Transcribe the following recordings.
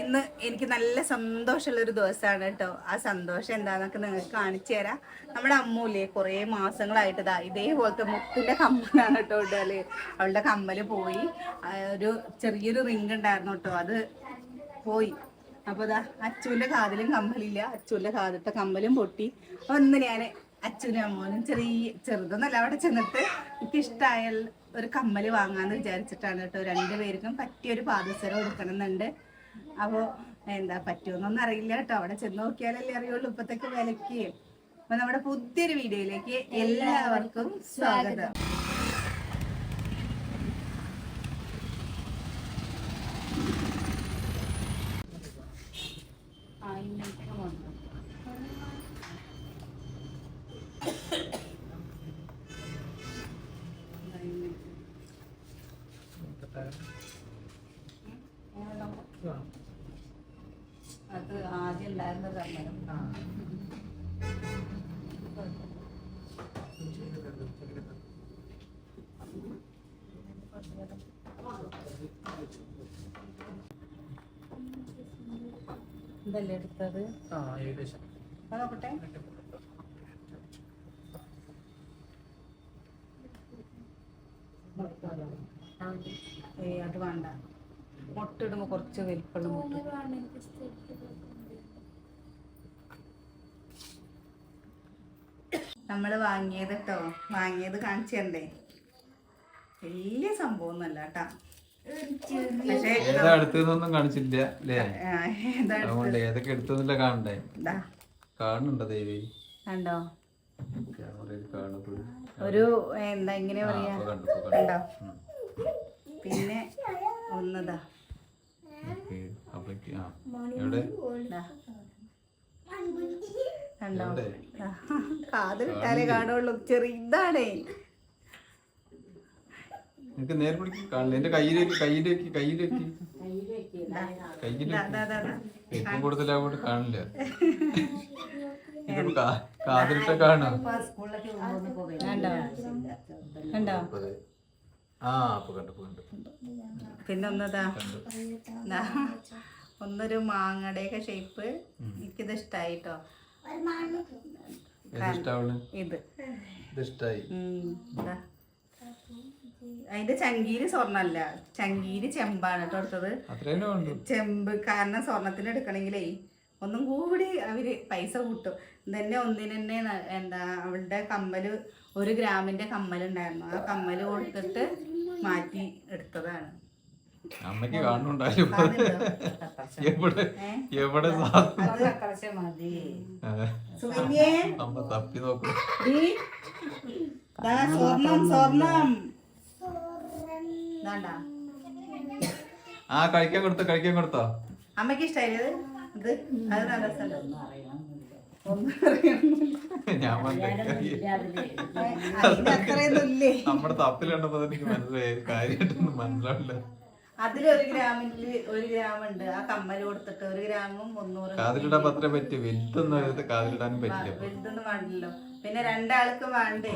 ഇന്ന് എനിക്ക് നല്ല സന്തോഷമുള്ള ഒരു ദിവസമാണ് കേട്ടോ. ആ സന്തോഷം എന്താന്നൊക്കെ നിങ്ങൾക്ക് കാണിച്ചു തരാം. നമ്മുടെ അമ്മൂല്ലേ കുറേ മാസങ്ങളായിട്ട് ഇതാ ഇതേപോലത്തെ മുത്തിന്റെ കമ്മലാണ് കേട്ടോ ഇട്ടാൽ അവളുടെ കമ്മൽ പോയി. ഒരു ചെറിയൊരു റിങ് ഉണ്ടായിരുന്നു കേട്ടോ. അത് പോയി. അപ്പൊ ഇതാ അച്ചുവിന്റെ കാതിലും കമ്മലില്ല. അച്ചുവിന്റെ കാതിട്ട കമ്മലും പൊട്ടി. അപ്പൊ ഇന്ന് ഞാൻ അച്ഛനും അമ്മോനും ചെറിയ ചെറുതൊന്നല്ല അവിടെ ചെന്നിട്ട് എനിക്ക് ഇഷ്ടമായ ഒരു കമ്മൽ വാങ്ങാന്ന് വിചാരിച്ചിട്ടാണ് കേട്ടോ. രണ്ടുപേർക്കും പറ്റിയൊരു പാദസരം കൊടുക്കണം എന്നുണ്ട് അപ്പോൾ എന്താ പറ്റുമെന്നൊന്നും അറിയില്ല കേട്ടോ. അവിടെ ചെന്ന് നോക്കിയാലല്ലേ അറിയുള്ളൂ. ഇപ്പത്തേക്ക് വിലക്ക്. അപ്പൊ നമ്മുടെ പുതിയൊരു വീഡിയോയിലേക്ക് എല്ലാവർക്കും സ്വാഗതം. അത് ആദ്യം ഉണ്ടായിരുന്ന കമ്മലം ഇതല്ലേ എടുത്തത്? ഏകദേശം. അത് നോക്കട്ടെ. വേണ്ട മുട്ടിടുമ്പോ കുറച്ച് വലിപ്പമുള്ള മുട്ട. നമ്മൾ വാങ്ങിയത് കേട്ടോ വാങ്ങിയത് കാണിച്ചു തരണ്ടേ വലിയ സംഭവം ഒന്നല്ല കേട്ടാ കാണിച്ചില്ല അതുകൊണ്ട് ഏതൊക്കെ എടുത്തൊന്നുമില്ല കാണണ്ടേ? കാണുന്നുണ്ടോ ദേവി? കണ്ടോ? ഒരു എന്താ ഇങ്ങനെ പറയാ? കണ്ടോ പിന്നെ ഇതാ. കണ്ടോ? കാത് കാണുള്ളൂ. ചെറിയതാണേ നിനക്ക് നേരെ പിടിക്ക്. കാണില്ല എന്റെ കയ്യിലേക്ക് കയ്യിലേക്ക് കയ്യിലേക്ക്. ഇതാ, കയ്യിലേക്ക്. ഇതാ, ഇതാ, ഇതാ. ഏറ്റവും കൂടുതൽ അങ്ങോട്ട് കാണില്ല കാതിലിട്ട കാണാം. ആ കണ്ടു കണ്ടു. പിന്നെ ഒന്നതാ ഒന്നൊരു മാങ്ങയുടെയൊക്കെ ഷേപ്പ് എനിക്കിത് ഇഷ്ടായിട്ടോ. ഇത്. അതിന്റെ ചങ്കീര് സ്വർണല്ല. ചങ്കീര് ചെമ്പാണ് കേട്ടോ എടുത്തത്. ചെമ്പ് കാരണം സ്വർണത്തിന് എടുക്കണമെങ്കിലേ ഒന്നും കൂടി അവർ പൈസ കൂട്ടും. ഇതന്നെ ഒന്നിന് തന്നെ ന- എന്താ അവളുടെ കമ്മൽ ഒരു ഗ്രാമിന്റെ കമ്മൽ ഉണ്ടായിരുന്നു ആ കമ്മൽ കൊടുത്തിട്ട് മാറ്റി എടുത്തതാണ്. അമ്മയ്ക്ക് കാണുന്നുണ്ടായാലും എവിടെ എവിടെ അമ്മ തപ്പി നോക്കും. ദീ, ദാ സ്വർണം സ്വർണം. ഇതാണ്ടാ. ആ കഴിക്കാൻ കൊടുത്തോ കഴിക്കാൻ കൊടുത്തോ? അമ്മയ്ക്ക് ഇഷ്ടായത്? ഇത്? അത് നല്ല രസമുണ്ട്. നമ്മുടെ തപ്പിൽ കണ്ടപ്പോ തന്നെ എനിക്ക് മനസ്സിലായി കാര്യമായിട്ടൊന്നും മനസ്സിലാവില്ല. അതിലൊരു ഗ്രാമിൽ ഒരു ഗ്രാമുണ്ട്. ആ കമ്മൽ കൊടുത്തിട്ട് ഒരു ഗ്രാമും മുന്നൂറ് കാതിലിടാൻ പത്ര പറ്റി വലുതൊന്നും കാതിലിടാനും പറ്റില്ല. വലുതൊന്നും വേണ്ടല്ലോ. പിന്നെ രണ്ടാൾക്കും വേണ്ടേ?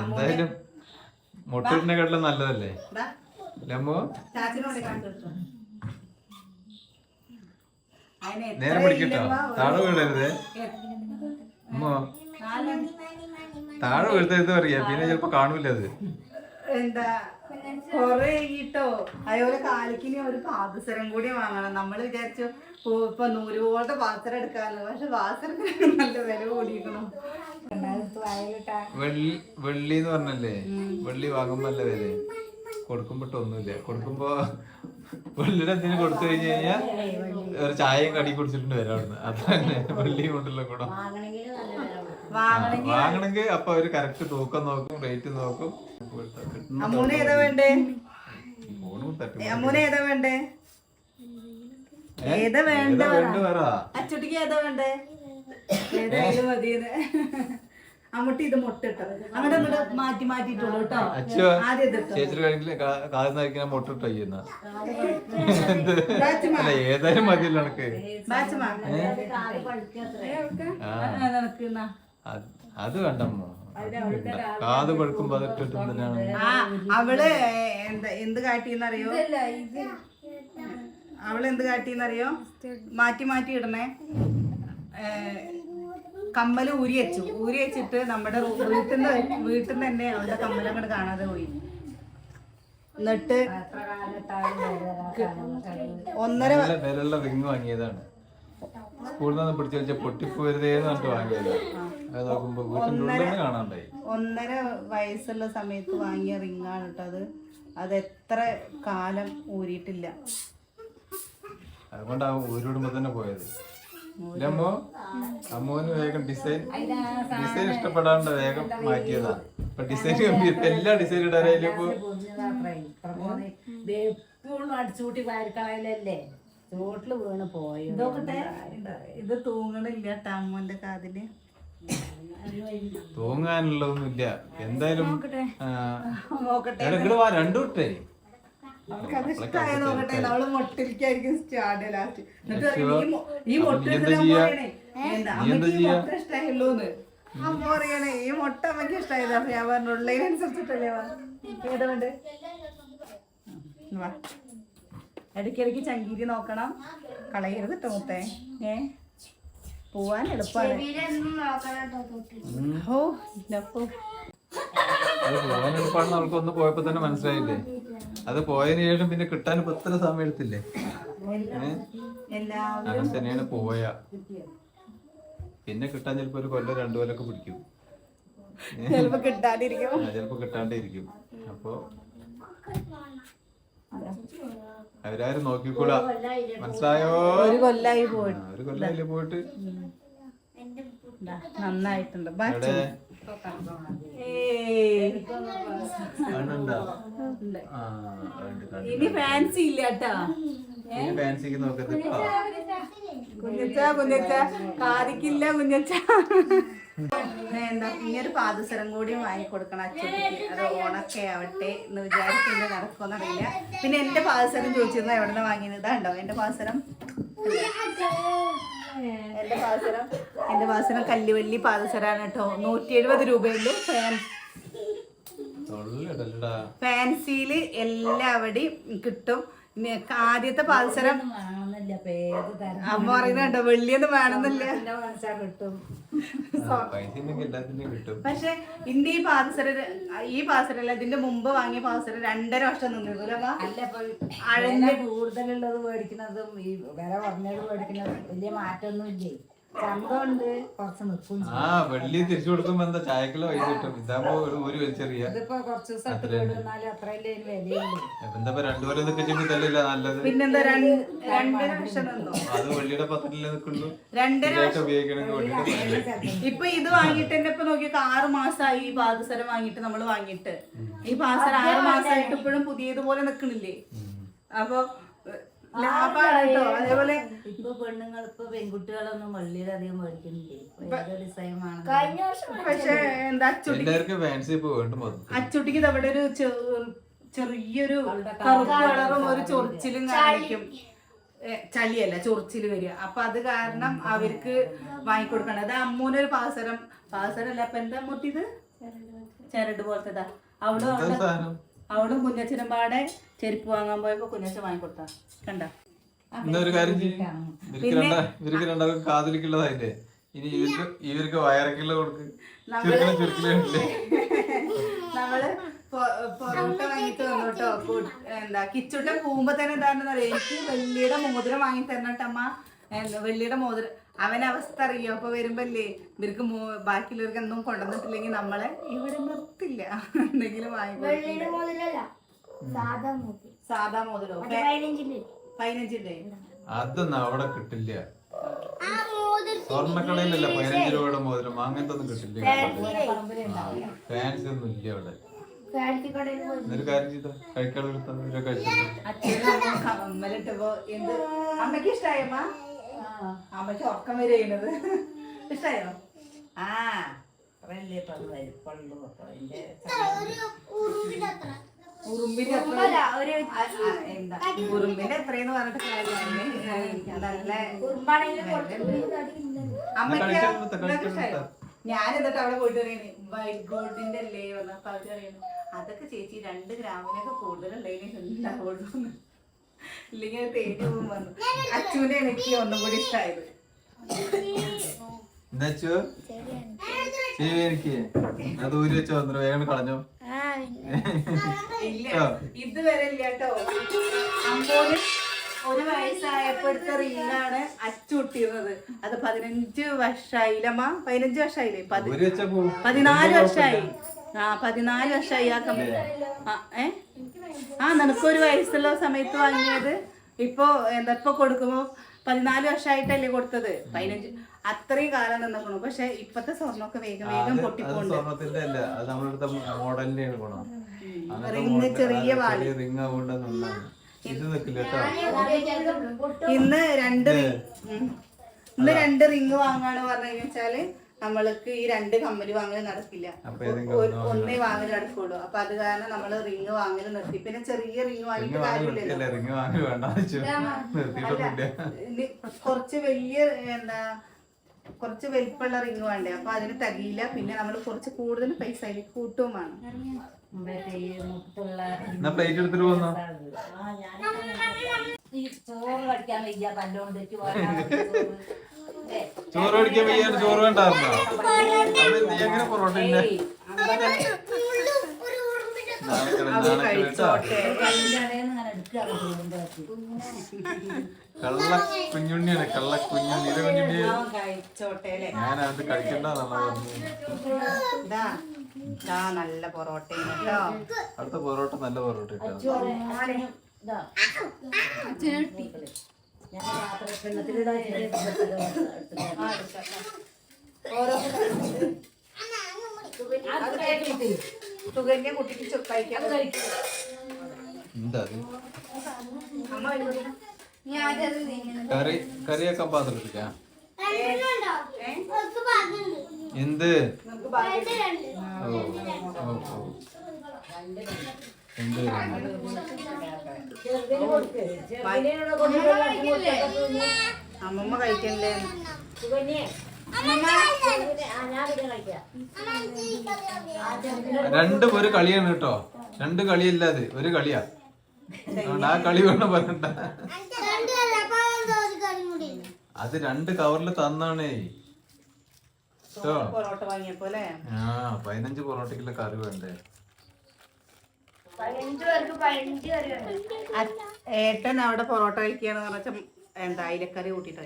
എന്തായാലും മുട്ടിനെക്കാട്ടിലും നല്ലതല്ലേ? ചാച്ചനോട് കാണിച്ചു നേരെ പിടിക്കട്ടോ താഴെ വീഴരുത്. അമ്മോ താഴെ വീഴ്ത്തരുത് പറയാ. പിന്നെ ചിലപ്പോ കാണൂല അത്. എന്താ? കൊറേ അതേപോലെ കാലിക്കിനി ഒരു പാദസരം കൂടി വാങ്ങണം. നമ്മൾ വിചാരിച്ചു ഇപ്പൊ നൂറ് പോലത്തെ പാത്രം എടുക്കാമല്ലോ പക്ഷെ പാത്രത്തിന് നല്ല വില കൂടിയിരിക്കണം. വെള്ളി വെള്ളി എന്ന് പറഞ്ഞല്ലേ? വെള്ളി വാങ്ങുമ്പോ നല്ല വില കൊടുക്കുമ്പോട്ട് ഒന്നുമില്ല കൊടുക്കുമ്പോ വെള്ളിയുടെ എന്തിനു കൊടുത്തു കഴിഞ്ഞു കഴിഞ്ഞാ ഒരു ചായയും കടി കുടിച്ചിട്ടുണ്ട് വരാം അവിടുന്ന്. അതന്നെ വെള്ളി കൊണ്ടുള്ള വാങ്ങണമെങ്കിൽ വാങ്ങണമെങ്കിൽ അപ്പൊ അവർ കറക്റ്റ് തൂക്കം നോക്കും റേറ്റ് നോക്കും. അമ്മൂന് ഏതാ വേണ്ടേ? അമ്മൂന് ഏതാ വേണ്ടേ? ഏതാ വേണ്ട അച്ചുട്ടിക്ക് ഏതാ വേണ്ടേ? ഏതായാലും മതിയെന്ന്. അമ്മൂട്ടി ഇത് മുട്ടിട്ടോ അങ്ങോട്ട് അങ്ങോട്ട് മാറ്റി മാറ്റിട്ടുള്ളൂട്ടോ ആദ്യം ഇതിട്ടോ മുട്ടിട്ട് ഏതായാലും മതിയല്ലോ. അത് വേണ്ടമ്മോ? കാത് പഴുക്കുമ്പോ അതിട്ടിട്ട് അവൾ എന്താ എന്ത് കാട്ടിന്നറിയോ? അവൾ എന്ത് കാട്ടിന്നറിയോ? മാറ്റി മാറ്റി ഇടണേ. ഏ, കമ്മൽ ഊരി വെച്ചു. ഊരി വെച്ചിട്ട് നമ്മുടെ വീട്ടിൽ നിന്ന് വീട്ടിൽ നിന്ന് തന്നെ അവളുടെ കമ്മലും അങ്ങോട്ട് കാണാതെ പോയി. എന്നിട്ട് ഒന്നര വിലയുള്ള റിങ് വാങ്ങിയതാണ്. സ്കൂളിൽ നിന്ന് പിടിച്ചു വെച്ച അത് നോക്കുമ്പോ കാണാണ്ടായി ഒന്നര വയസ്സുള്ള സമയത്ത് വാങ്ങിയ റിങ്ങാണ് കേട്ടോ അത്. അത് എത്ര കാലം ഊരിയിട്ടില്ല. അതുകൊണ്ടാണ് ഊരിടുമ്പോ തന്നെ പോയത്. അമ്മോ അമ്മോന് വേഗം ഡിസൈൻ ഡിസൈൻ ഇഷ്ടപ്പെടാണ്ട് വേഗം മാറ്റിയതാ. ഇപ്പൊ ഡിസൈൻ എല്ലാ ഡിസൈൻ ഇടാനായാലും ഇപ്പൊ എപ്പോഴും അടിച്ചുകൂട്ടി വാരിക്കളയലല്ലേ? ചോട്ടിൽ വീണ് പോയി. ഇതൊക്കെ ഇത് തൂങ്ങണില്ല കേട്ടോ അമ്മന്റെ കാതിൽ. തൂങ്ങാനുള്ളതൊന്നുമില്ല. എന്തായാലും നോക്കട്ടെ. രണ്ടു വിട്ടേ. ഇഷ്ടമായ നോക്കട്ടെ. അവൾ മൊട്ടിലേക്കായിരിക്കും സ്റ്റാർട്ട് ലാസ്റ്റ്. എന്നിട്ട് ലക്ഷ്മി, പറയും, ഈ ഈ? മുട്ട ഇഷ്ടായുള്ളൂന്ന് അമ്മ പറയണേ മുട്ട ഇഷ്ടായത്. അപ്പൊ ഞാൻ പറഞ്ഞു ഉള്ളതിനനുസരിച്ചിട്ടല്ലേ വാ. ഏതാ വേണ്ട വാ. ഇടയ്ക്കിടയ്ക്ക് ചങ്കീരി നോക്കണം. കളയരുത് കേട്ടോ മുത്തേ. ഏ? പോവാൻ എളുപ്പമാണ് ഓ ഇല്ലപ്പോ അത് പോകാൻ എളുപ്പമാണെന്ന് അവൾക്ക് ഒന്ന് പോയപ്പോ തന്നെ മനസ്സിലായില്ലേ? അത് പോയതിനു ശേഷം പിന്നെ കിട്ടാൻ ഇപ്പൊ എത്ര സമയം എടുത്തില്ലേ? അങ്ങനെ തന്നെയാണ് പോയ. പിന്നെ കിട്ടാൻ ചിലപ്പോ ഒരു കൊല്ലം രണ്ടു കൊല്ലൊക്കെ പിടിക്കും. ചിലപ്പോ കിട്ടാണ്ടിരിക്കും. ചിലപ്പോ അപ്പൊ അവരാരും നോക്കിക്കൂടാ. മനസ്സിലായോ? ഒരു കൊല്ലായി പോയിട്ട്. ഒരു കൊല്ലായില്ലേ പോയിട്ട്? നന്നായിട്ടുണ്ട്. ഇനി ഫാൻസി ഇല്ല കേട്ടാ ഇനി ഫാൻസിക്ക് നോക്കത്ത് ആ. കുഞ്ഞച്ച കുഞ്ഞച്ച. കാതിക്കില്ല കുഞ്ഞച്ച. എന്താ ഇനിയൊരു പാദസരം കൂടി വാങ്ങിക്കൊടുക്കണം അച്ഛക്ക് അത് ഓണൊക്കെ ആവട്ടെ എന്ന് വിചാരിക്കുന്നത് നടക്കുമെന്നറിയില്ല പിന്നെ എന്റെ പാദസരം ചോദിച്ചിരുന്നു എവിടെ നിന്ന് വാങ്ങിയത് ഇതാണ്ടോ എന്റെ പാദസരം. എന്റെ പാദസരം എന്റെ പാദസരം കല്ലുവല്ലി പാദസരാണ് കേട്ടോ. നൂറ്റി എഴുപത് രൂപയുള്ളൂ ഫാൻ എല്ലാവടി ഫാൻസിയിൽ എല്ലാവിടെയും കിട്ടും. ആദ്യത്തെ പാദസരം വേണമെന്നില്ല അപ്പൊ ഏത് തരം അമ്മ പറയുന്നുണ്ടോ വെള്ളിയൊന്നും വേണമെന്നില്ല. കിട്ടും. പൈസ ഉണ്ടെങ്കിൽ എല്ലാത്തിനും കിട്ടും. പക്ഷെ ഇന്ത്യ ഈ പാസര ഈ പാദസരല്ല ഇതിന്റെ മുമ്പ് വാങ്ങിയ പാസര രണ്ടര വർഷം നിന്നിരുന്നു. അല്ല ഇപ്പൊ കൂടുതലുള്ളത് മേടിക്കുന്നതും ഈ വില കുറഞ്ഞത് മേടിക്കുന്നതും വലിയ മാറ്റമൊന്നും ഇല്ലേ ചന്തമുണ്ട്. കുറച്ച് നിൽക്കും ആ വെള്ളി തിരിച്ചു കൊടുക്കുമ്പോ എന്താ ചായക്കുള്ള പൈസ കിട്ടും. ഇതാകുമ്പോ ഒരു ഒരു വലിച്ചെറിയ. ഇതിപ്പോ കുറച്ച് ദിവസം ഇട്ട് വീടുന്നാലും അത്രയല്ലേ ഇതിന് വിലയുള്ളൂ. എന്താ നല്ലത്? പിന്നെന്താ രണ്ട് രണ്ടര അത് വെള്ളിയുടെ പത്രത്തിലേ നിൽക്കുന്നു രണ്ടര ഉപയോഗിക്കണമെങ്കിൽ വെള്ളിയുടെ ഇപ്പൊ ഇത് വാങ്ങിട്ട് തന്നെ ഇപ്പൊ നോക്കിയ ആറ് മാസമായി ഈ പാദസരം വാങ്ങിട്ട് നമ്മൾ വാങ്ങിട്ട് ഈ പാദസരം ആറ് മാസമായിട്ട് ഇപ്പോഴും പുതിയതുപോലെ നിക്കണില്ലേ? അപ്പൊ ലാഭാണ് കേട്ടോ അതേപോലെ ഇപ്പൊ പെണ്ണുങ്ങൾ ഇപ്പൊ പെൺകുട്ടികളൊന്നും വള്ളിയിലധികം മേടിക്കുന്നില്ലേ? ഇപ്പൊ കഴിഞ്ഞ പക്ഷെ എന്താ അച്ചുട്ടി അച്ചുട്ടിക്ക് അവിടെ ഒരു ചെറിയൊരു കറുപ്പ് കളറും ഒരു ചൊറിച്ചിലും കാണിക്കും. ചളിയല്ല ചൊറിച്ചിൽ വരിക. അപ്പൊ അത് കാരണം അവർക്ക് വാങ്ങിക്കൊടുക്കണം. അത് അമ്മൂനൊരു പാസരം പാസരല്ല. അപ്പൊ എന്താ മുട്ടിത് ചരട് പോലത്തെതാ? അവിടെ അവിടെ കുഞ്ഞച്ചനും പാടെ ചെരുപ്പ് വാങ്ങാൻ പോയപ്പോ കുഞ്ഞച്ചൻ വാങ്ങിക്കൊടുത്ത കണ്ട? ഒരു കാര്യം ഇവർക്ക് ഇവർക്ക് രണ്ടാൾക്കും കാതലിക്കുള്ളതായില്ലേ ഇനി ഇവർക്ക് ഇവർക്ക് വയറക്കുള്ള കൊടുക്ക്. ചുരുക്കണ നമ്മൾ പൊറോട്ട വാങ്ങിട്ട് വന്നു എന്താ കിച്ചുട്ടൻ പോകുമ്പോ തന്നെ എന്താണെന്ന് അറിയാം എനിക്ക് വെള്ളിയുടെ മോതിരം വാങ്ങി തരണട്ടമ്മ. വെള്ളിയുടെ മോതിരം അവൻ അവസ്ഥ അറിയോ? അപ്പൊ വരുമ്പല്ലേ ഇവർക്ക് ബാക്കിയുള്ളവർക്ക് എന്തും കൊണ്ടുവന്നിട്ടില്ലെങ്കിൽ നമ്മളെ ഇവിടെ നിർത്തില്ല. എന്തെങ്കിലും സാധാ മോതിരോ. പതിനഞ്ചിന്റെ അതൊന്നും അവിടെ കിട്ടില്ല. സ്വർണക്കടയിലല്ല പതിനഞ്ച് രൂപയുടെ മോതിരം. അങ്ങനത്തെ ഒന്നും കിട്ടില്ല. ഫാൻസി. ഒന്നും ഇല്ല അവിടെ. എന്നൊരു കാര്യം ചെയ്തോ? ഇവരെ കഴിച്ചിട്ട് അച്ഛനും അമ്മ കമ്മലിട്ടപ്പോ എന്ത്? അമ്മയ്ക്ക് ഇഷ്ടായമ്മ അമ്മയ്ക്ക് ഉറക്കം വരെയുന്നത് ഇഷ്ടായോ? ആ അത്രയല്ലേ അതിന്റെ ഉറുമ്പിനത്ര ഉറുമ്പിന്റെ ഉറുമ്പിന്റെ എത്രയെന്ന് പറഞ്ഞിട്ട് കാര്യമാണ് നല്ല. അമ്മയ്ക്ക്? ഞാൻ എന്നിട്ട് അവിടെ പോയിട്ട് പറയണേ വൈറ്റ് ഗോൾഡിന്റെ അല്ലേ? വന്നപ്പോ അവർ പറയുന്നു അതൊക്കെ ചേച്ചി രണ്ട് ഗ്രാമിനൊക്കെ കൂടുതലുള്ളതിന് ഉണ്ടാവുള്ളൂ എന്ന്." ഇല്ലെങ്കിൽ അത് തേടി പോകും വന്നു അച്ചുവിന്റെ എനിക്ക് ഒന്നും കൂടി ഇഷ്ടമായത് എന്നുവെച്ചോ ശരി എനിക്ക്. അത് ഊരി വെച്ചോ എന്നിട്ട് വേഗം കളഞ്ഞോ. ഇല്ല ഇതുവരെ ഇല്ല കേട്ടോ. അമ്മോന് ഒരു വയസ്സായപ്പോഴത്തെ റീലാണ് അച്ചു ഇട്ടിരുന്നത് അത് പതിനഞ്ച് വർഷമായില്ലമ്മ പതിനഞ്ച് വർഷമായില്ലേ പതിനാല് വർഷമായി ആ പതിനാല് വർഷമായി ആ കമ്പനി. ആ ഏ? ആ നിനക്കൊരു വയസ്സുള്ള സമയത്ത് വാങ്ങിയത്? ഇപ്പോ എന്താ ഇപ്പൊ കൊടുക്കുമ്പോ പതിനാല് വർഷമായിട്ടല്ലേ കൊടുത്തത്. പതിനഞ്ച് അത്രയും കാലം നിന്നേക്കണു. പക്ഷെ ഇപ്പത്തെ സ്വർണമൊക്കെ വേഗം വേഗം പൊട്ടിപ്പോണ്ട്. റിങ് ചെറിയ ഇന്ന് രണ്ട്. ഇന്ന് രണ്ട് റിങ് വാങ്ങാണ് പറഞ്ഞു വെച്ചാൽ നമ്മൾക്ക് ഈ രണ്ട് കമ്മൽ വാങ്ങൽ നടക്കില്ല. ഒന്ന് വാങ്ങൽ നടക്കുള്ളൂ. അപ്പൊ അത് കാരണം നമ്മൾ റിങ് വാങ്ങൽ നിർത്തി. പിന്നെ ചെറിയ റിങ് വാങ്ങിയിട്ട് വെച്ചു. കുറച്ച് വലിയ എന്താ കുറച്ച് വലിപ്പമുള്ള റിങ് വേണ്ടേ? അപ്പൊ അതിന് തകയില്ല. പിന്നെ നമ്മൾ കുറച്ച് കൂടുതൽ പൈസ അതിൽ കൂട്ടും വേണം. മറ്റേ ഈ ചോറ് കടിക്കാൻ വയ്യ. പല്ലോണ്ട് ചോറ് മേടിക്കാൻ വയ്യാണ്ട് ചോറ് വേണ്ടായിരുന്നോ? എങ്ങനെ പൊറോട്ട. കള്ള കുഞ്ഞുണ്ണിയാണ് കള്ള കുഞ്ഞുണ്ണി ഇത് കുഞ്ഞുണ്ണി കഴിച്ചോട്ടെ ഞാൻ അത് കഴിക്കണ്ടെന്നാണ് നല്ല പൊറോട്ട അടുത്ത പൊറോട്ട നല്ല പൊറോട്ട. ഞാൻ കഴിക്കിട്ട്. കുട്ടിക്ക് ചു- കഴിക്കാൻ അത് കഴിക്കും. എന്താ അത് അമ്മ വരുമ്പോഴേ ഞാനത് തിന്നുന്നു. കറി കറിയൊക്കെ പാത്രത്തിക്കാം. എന്ത് നമുക്ക് ബാക്കി രണ്ട് രണ്ട്. ഓ ഓ ഓ എന്ത് ചെറുതിന് അമ്മമ്മ കഴിക്കണ്ടേ? രണ്ട് ഒരു കളിയാണ് കേട്ടോ. രണ്ട് കളിയല്ല അത് ഒരു കളിയാ. അതുകൊണ്ട് ആ കളി വേണം പറയണ്ട. അത് രണ്ട് കവറിൽ തന്നാണേ. പൊറോട്ട വാങ്ങിയപ്പോ ആ പതിനഞ്ച് പൊറോട്ടയ്ക്കുള്ള കറി വേണ്ടേ? പതിനഞ്ച് പേർക്ക് പതിനഞ്ച് കറി ഉണ്ട്. ഏട്ടൻ അവിടെ പൊറോട്ട കഴിക്കുകയാണെന്ന് പറഞ്ഞാൽ എന്താ അയിലക്കറി കൂട്ടിട്ട്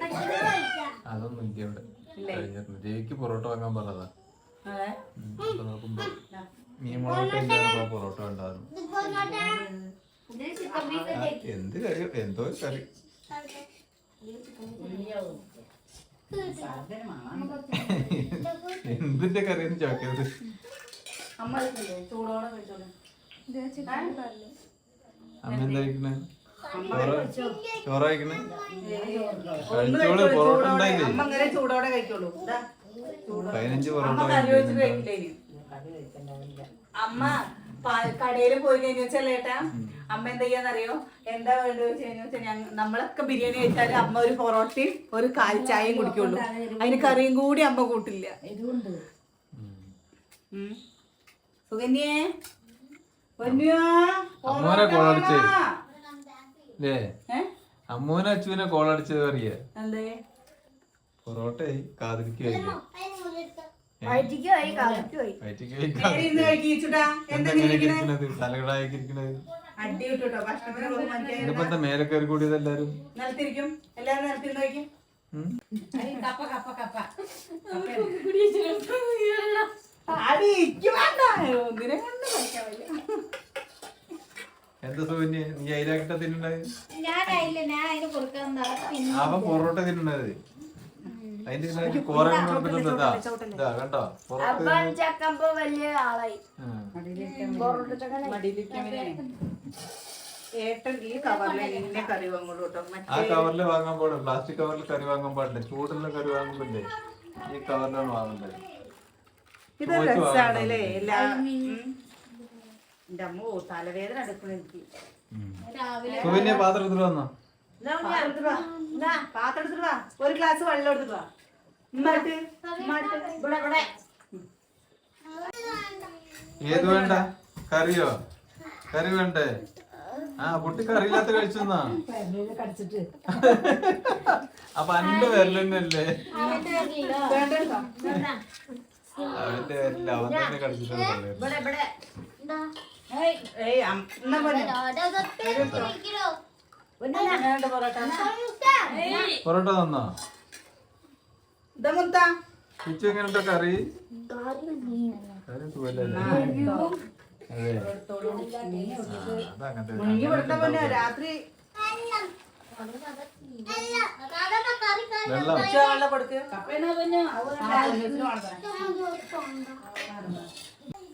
അതൊന്നും ഇല്ല? ഇവിടെ പൊറോട്ട വാങ്ങാൻ പറഞ്ഞതാ. നോക്കുമ്പോ മീൻ മുളക് പൊറോട്ട ഉണ്ടായിരുന്നു. എന്ത് കറി എന്തോ കറി. എന്തിന്റെ കറിയെന്ന് ചോദിക്കരുത് അമ്മ എന്താ കഴിക്കണേ? ചോറ് കഴിക്കണേ കഴിച്ചോളൂ പൊറോട്ട. ഉണ്ടായില്ലേ അമ്മ ഇങ്ങനെ ചൂടോടെ. ഇതാ. പതിനഞ്ച് പൊറോട്ട അമ്മ? കടയിൽ പോയി കഴിഞ്ഞു വെച്ചാലേട്ടാ അമ്മ എന്താ ചെയ്യാന്നറിയോ? എന്താ വേണ്ടത് വെച്ച് കഴിഞ്ഞു വെച്ചാൽ നമ്മളൊക്കെ ബിരിയാണി കഴിച്ചാൽ അമ്മ ഒരു പൊറോട്ടയും ഒരു കാൽ ചായയും കുടിക്കുള്ളൂ. അതിന് കറിയും കൂടി അമ്മ കൂട്ടില്ല. സുകന്യേ പൊന്നുവാ, അമ്മോനെ പൊറോട്ട കോൾ അടിച്ചത് അറിയാ അച്ചുവിനെ പൊറോട്ടയായി മേലെ കയറി കൂടിയത് എല്ലാരും? എനിക്ക് വേണ്ട. ഒന്നിനെ കൊണ്ട് കഴിക്കാൻ വയ്യ. എന്താ നീ തിന്നുണ്ടായത് അവൻ പൊറോട്ട തിന്നുണ്ടായത് അതിന്റെ ഇതിനകത്ത് കോറ ഇതാ കണ്ടോ? പൊറോട്ട അപ്പം ചക്കമ്പോ വലിയ ആളായി. ആ. കവറിൽ വാങ്ങാൻ പാടില്ല. പ്ലാസ്റ്റിക് കവറിൽ കറി വാങ്ങാൻ പാടില്ല. ചൂടുള്ള കറി വാങ്ങുമ്പോഴേ ഈ കവറിലാണ് വാങ്ങേണ്ടത്. ഇത് രസാണ് അല്ലേ? എല്ലാ എന്റെ തലവേദന എടുക്കണ എനിക്ക്. രാവിലെ പാത്രം എടുത്തിട്ട് വന്നോ? പാത്രം എടുത്തിട്ട് വാ. ഒരു ഗ്ലാസ് വെള്ളം എടുത്തിട്ട് വാ. ഇമ്മട്ട് ഇമ്മട്ട് ഇവിടെ ഇവിടെ. ഏത് വേണ്ട? കറിയോ? കറി വേണ്ടേ? ആ കുട്ടി കറി കറിയില്ലാത്ത കഴിച്ചെന്നാ? അപ്പൊ അന്റെ വിരലെന്നല്ലേ അവന്റെ വിരല അവൻ തന്നെ കളിച്ചിട്ടുണ്ടല്ലേ പൊറോട്ട? തന്നാ? കിച്ചു എങ്ങനെയുണ്ട് കറി? കറി സുഖല്ലേ രാത്രി. വെള്ളം കൊടുക്കുക